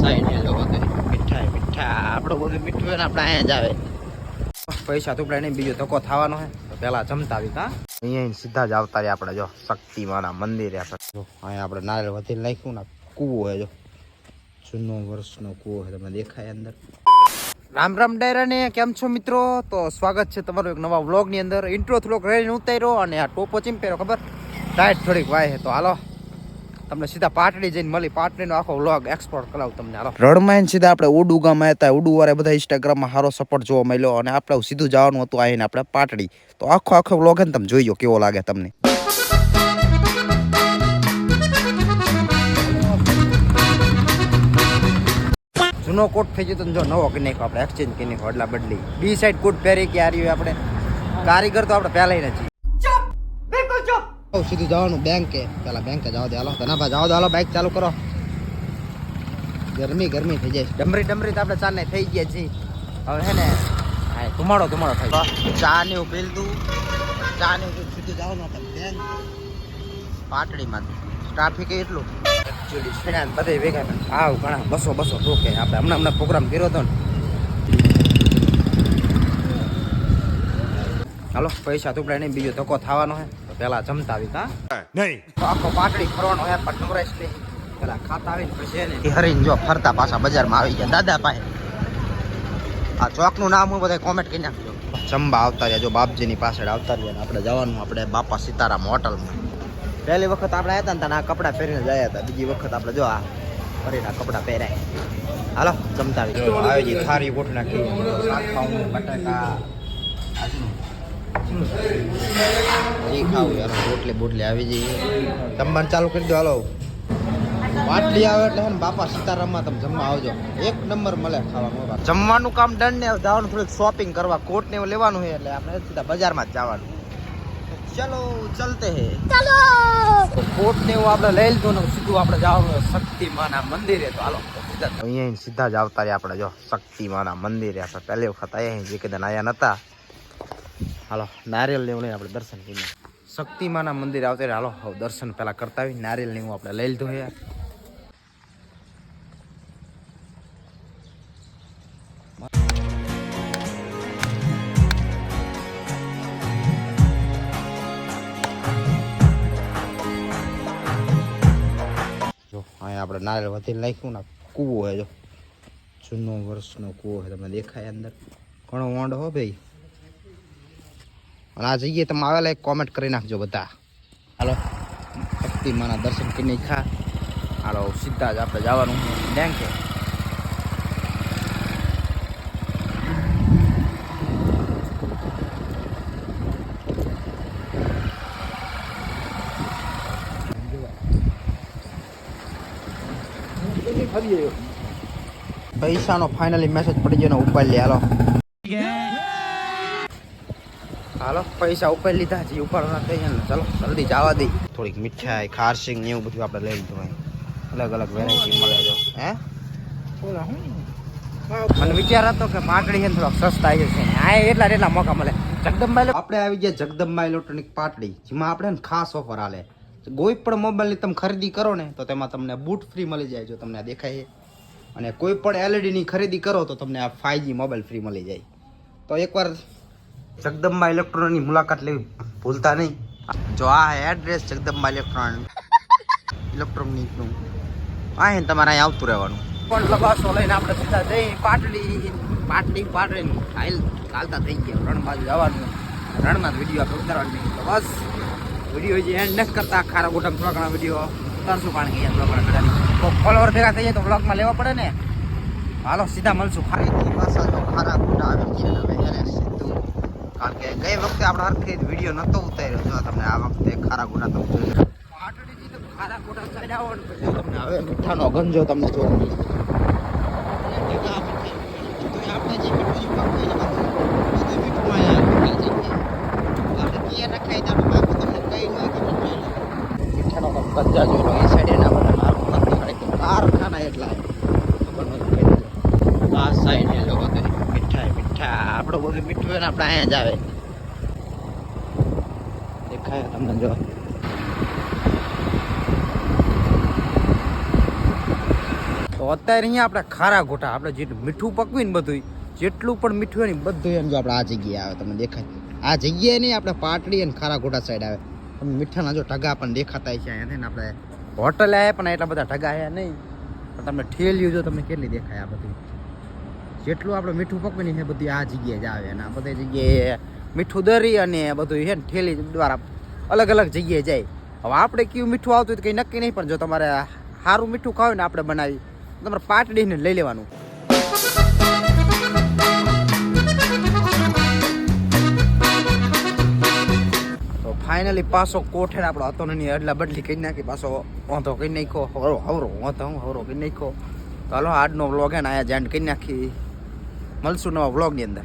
Side એ તો મીઠા. આપણો બધું મીઠું ને આપણે અહીંયા જ આવે. પૈસા તુપડા નહીં, બીજો ધક્કો થવાનો હે તો પેલા જમતા આવી કા અહીંયા સીધા જ આવતા રહ્યા આપણે, જો. શક્તિમાના મંદિરે આપણે. અહીંયા આપણે નારિયેળ વધી નાખ્યું ને કૂવો હે જો. જૂનો વર્ષનો કૂવો છે, તમને દેખાય અંદર. રામ રામ ડાયરા ને કેમ છો મિત્રો? તો સ્વાગત છે તમારું એક નવા વ્લોગની અંદર ઇન્ટ્રો થોડોક રહીને ઉતાર્યો અને આ ટોપો ચીમ્પેરો ખબર? ટાઈટ થોડીક વાય તો હાલો. તમને સીધા પાટડી જઈને મળી. પાટડીનો આખો વ્લોગ એક્સપોર્ટ કરાવું તમને. હાલો. રણમાં સીધા આપણે ઉડુ ગામ આવ્યા હતા. ઉડુ વારે બધા ઇન્સ્ટાગ્રામમાં સારો સપોર્ટ જોવા મળ્યો અને આપણે સીધું જવાનું હતું આવીને આપણે પાટડી. તો આખો આખો વ્લોગ ને તમે જોઈ કેવો લાગે તમને. જૂનો કોટ થઈ ને જો નવો કે નાખ્યો આપણે એક્સચેન્જ કરી નાખ્યો એટલા બદલી. બી સાઈડ કોટ પહેરી કે આ રહ્યું આપણે. કારીગર તો આપણે પહેલાં નથી. સીધું જવાનું બેંકે પેલા બેંકે જવા દે. હાલો ભાઈ જવા દે. હાલો બાઇક ચાલુ કરો. ગરમી ગરમી થઈ જાય. ડમરી ડમરી તો આપણે ચાલને થઈ ગયા છીએ. હવે હે ને, હા, ધુમાડો ધુમાડો થાય. ચા ને એવું પીલતું ચા ને એવું સીધું જવાનું આપણે બેંક પાટડીમાં ટ્રાફિક એટલું. એકચ્યુઅલી ને બધે ભેગા આવ ઘણા, બસો બસો રોકે. આપણે હમણાં હમણાં પ્રોગ્રામ કર્યો હતો ને. હાલો, પૈસા ટુકડા નહીં, બીજો ધક્કો થવાનો હે. તો પેલા જમતા આવી નહીં. આખો પાટડી ફરવાનો હે પણ નવરાશ નહીં પેલા ખાતા આવીને પછી એને હરીને જો ફરતા પાછા બજારમાં આવી ગયા. દાદા પાસે. આ ચોકનું નામ હું બધા કોમેન્ટ કરી નાખજો. જમવા આવતા રહ્યા. જો બાપજીની પાછળ આવતા રહ્યા ને આપણે જવાનું આપણે બાપા સીતારામ હોટલમાં. પહેલી વખત આપણે આવ્યા હતા ને આ કપડાં પહેરીને જાય હતા બીજી વખત આપણે જો આ ફરીના કપડાં પહેરાય. હાલો જમતા આવી જો આવી થારી ગોઠ નાખી. શાક ખાવું બટાકા. એ ખાવું યાર બોટલી બોટલી આવી જઈએ. જમવાનું ચાલુ કરી દો હાલો. બાટલી આવે એટલે ને બાપા સીતારામમાં તમે જમવા આવજો. એક નંબર મળે ખાવાનું જમવાનું કામ ડન ને જવાનું થોડીક શોપિંગ કરવા. કોટ ને એવું લેવાનું છે એટલે આપણે સીધા બજારમાં જ જવાનું. ચલો ચલતે હે. ચલો! કોટ ને એવું આપણે લઈ લીધું ને સીધું આપણે જવાનું શક્તિમાના મંદિરે. તો હાલો અહીંયા સીધા જ આવતા રહ્યા આપણે જો શક્તિમાના મંદિરે. આપણે પહેલી વખત અહીંયા જે કદાચ આયા નતા. હાલો નારિયેલ લેવું આપણે દર્શન કરીને શક્તિમાના મંદિર આવતા હાલો, હવે દર્શન પહેલાં કરતા આવી નારિયેલ લેવું આપણે લઈ લીધું યાર અહીંયા આપણે નારિયેલ વધી નાખ્યું ને કૂવો છે, જો. જૂનો વર્ષનો કૂવો છે, તમને દેખાય અંદર. ઘણો વોંડ હો ભાઈ. અને આ જઈએ તમે આવેલા એક કોમેન્ટ કરી નાખજો બધા. હાલો. શક્તિમાના દર્શન કરીને ખા હાલો, સીધા જ આપણે જવાનું બેંકે. પૈસાનો ફાઇનલી મેસેજ પડી ગયો ને ઉપર લે, હાલો. હાલો પૈસા ઉપર લીધા છે ઉપાડવાના ના થઈ ને ચલો જલ્દી જવા દઈ થોડીક મીઠાઈ ખારસિંગ ને એવું બધું આપણે લઈ લીધું અલગ અલગ વેરાયટી મળે જો હે? મને વિચાર હતો કે પાટડી છે ને થોડોક સસ્તા આવી જશે આ એટલા એટલા મોકા મળે. જગદંબાઈ આપણે આવી ગયા જગદંબા ઇલેક્ટ્રોનિક પાટડી જેમાં આપણે ને ખાસ ઓફર હાલે કોઈ પણ મોબાઈલની તમે ખરીદી કરો ને તો તેમાં તમને બૂટ ફ્રી મળી જાય જો તમને દેખાય અને કોઈ પણ એલઈડીની ખરીદી કરો તો તમને આ ફાઈવ મોબાઈલ ફ્રી મળી જાય. તો એકવાર જગદંબા ઇલેક્ટ્રોનની મુલાકાત લેવી. ભૂલતા નહીં. જો આ એડ્રેસ જગદંબા ઇલેક્ટ્રોનિક ઇલેક્ટ્રોનિકનું. આ હે તમારે અહીં આવતું રહેવાનું. પણ લબાસો લઈને આપણે સીધા જઈ પાટડી પાટડી પાટડી હાલ ચાલતા થઈ ગયા. રણ બાજુ જવાનું. રણમાં વીડિયો આપણે ઉતારવાનું. તો બસ વીડિયો જે એન્ડ ન કરતા. ખારા ગોઠમ થોડા ઘણા વીડિયો ઉતારશું પાણી ગયા થોડા ઘણા તો ફોલોવર ભેગા થઈ જાય તો બ્લોગમાં લેવા પડે ને. હાલો સીધા મળશું. ખારી પાછા તો ખારા ગોટા આવી ગયા હવે કારણ કે ગઈ વખતે આપણે હરખી વીડિયો નતો ઉતાર્યો. જો તમને આ વખતે ખારા ગોટા તમે જોઈ ખારા ગોટા પછી તમને હવે મીઠાનો ગંજો તમને જોવા મળે ભેગા મીઠાઈ તો આપણે જે મીઠું ખાવું હોય ને બધું મીઠું અહીંયા જગ્યાએ આપણે કિયા નખાય તો આપણે બાપુ તમને કઈ ન કે મીઠાનો ગંજા જોઈ લો એ સાઈડ એના બધા મારું નથી ખરેખર કારખાના એટલા ખબર નથી કઈ દેજો આ સાઈડ એ લોકો તો મીઠાઈ મીઠા આપણું મીઠું આપણે અહીંયા જ આવે. દેખાય તમને જો. તો અત્યારે અહીંયા આપણે ખારા ગોટા, આપણે જેટલું મીઠું પકવી ને બધું જેટલું પણ મીઠું હોય ને બધું એમ જો આપણે આ જગ્યાએ આવે, તમને દેખાય. આ જગ્યાએ નહીં, આપણે પાટડી અને ખારા ગોટા સાઈડ આવે. તમને મીઠાના જો ઢગા પણ દેખાતા છે અહીંયાથી આપણે હોટલ આવ્યા પણ એટલા બધા ઢગા આવ્યા નહીં. પણ તમને ઠેલ્યું જો તમને કેટલી દેખાય આ બધી. જેટલું આપણે મીઠું પકવીને ને બધી આ જગ્યાએ જ આવે અને આ બધી જગ્યાએ મીઠું દરી અને બધું છે ને ઠેલી દ્વારા અલગ અલગ જગ્યાએ જાય. હવે આપણે કયું મીઠું આવતું હોય તો કંઈ નક્કી નહીં, પણ જો તમારે સારું મીઠું ખાવ ને આપણે બનાવી તમારે પાટડીને લઈ લેવાનું. ફાઇનલી પાછો કોઠેડ આપણો હતો ને અડલા બદલી કરી નાખી, પાછો વાંધો કરી નાખ્યો, હવરો હવરો, વાંધો, હવરો કરી નાખ્યો. તો હાલો, આજનો વ્લોગ એને આયા જાણ કરી નાખી. મળશું નવા વ્લોગની અંદર